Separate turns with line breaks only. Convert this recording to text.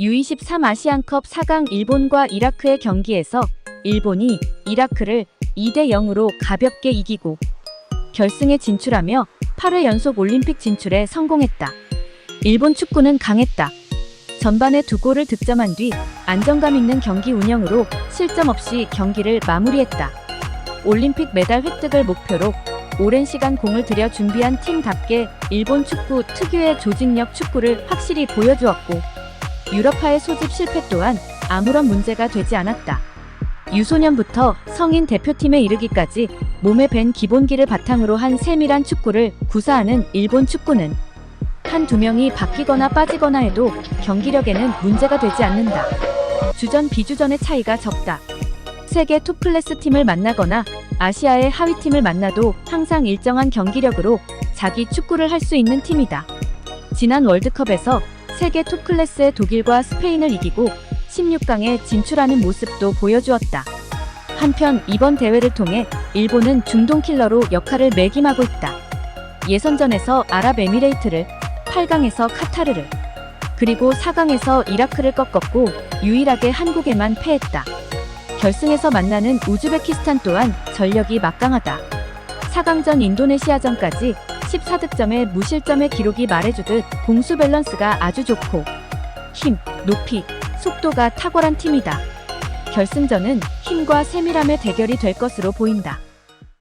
U23 아시안컵 4강 일본과 이라크의 경기에서 일본이 이라크를 2대 0으로 가볍게 이기고 결승에 진출하며 8회 연속 올림픽 진출에 성공했다. 일본 축구는 강했다. 전반에 두 골을 득점한 뒤 안정감 있는 경기 운영으로 실점 없이 경기를 마무리했다. 올림픽 메달 획득을 목표로 오랜 시간 공을 들여 준비한 팀답게 일본 축구 특유의 조직력 축구를 확실히 보여주었고 유럽파의 소집 실패 또한 아무런 문제가 되지 않았다. 유소년부터 성인 대표팀에 이르기까지 몸에 밴 기본기를 바탕으로 한 세밀한 축구를 구사하는 일본 축구는 한두 명이 바뀌거나 빠지거나 해도 경기력에는 문제가 되지 않는다. 주전 비주전의 차이가 적다. 세계 톱클래스 팀을 만나거나 아시아의 하위 팀을 만나도 항상 일정한 경기력으로 자기 축구를 할 수 있는 팀이다. 지난 월드컵에서 세계 톱 클래스의 독일과 스페인을 이기고 16강에 진출하는 모습도 보여주었다. 한편 이번 대회를 통해 일본은 중동 킬러로 역할을 매김하고 있다. 예선전에서 아랍에미레이트를, 8강에서 카타르를, 그리고 4강에서 이라크를 꺾었고 유일하게 한국에만 패했다. 결승에서 만나는 우즈베키스탄 또한 전력이 막강하다. 4강전 인도네시아전까지 14득점의 무실점의 기록이 말해주듯 공수 밸런스가 아주 좋고 힘, 높이, 속도가 탁월한 팀이다. 결승전은 힘과 세밀함의 대결이 될 것으로 보인다.